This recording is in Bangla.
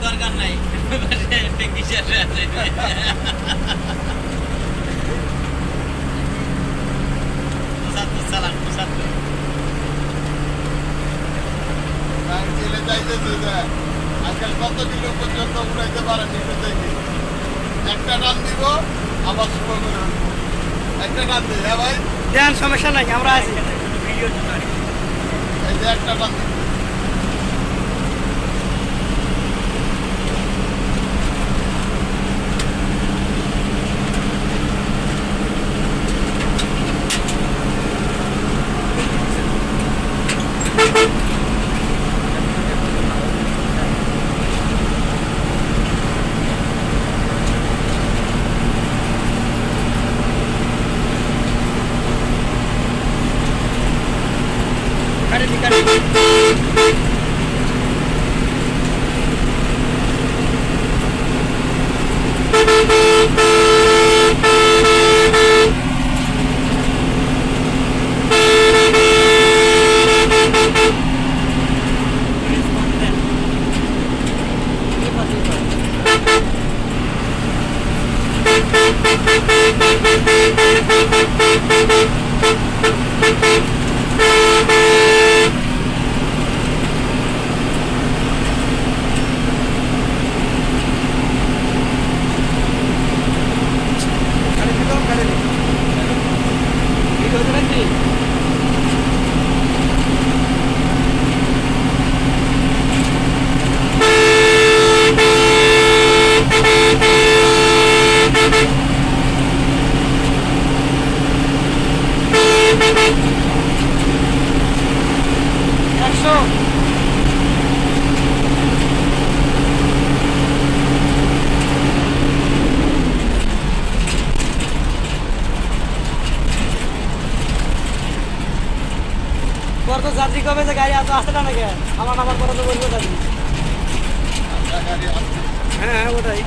দরকার নাই। ছেলে চাইতেছে যে আজকাল কত কিলো পর্যন্ত উড়াইতে পারে নিচে থেকে একটা টান দিব আবার শুরু করে একটা টান দিই হ্যাঁ ভাই? দেন সমস্যা নাই আমরা আছি। ভিডিও এই যে একটা টান দিব। 彼に彼に。Thank you. তোর তো যাত্রী কবে যে গাড়ি এত আসতে না নাকি? আমার নামার পরে তো বলব যাত্রী একটা হ্যাঁ ওটাই।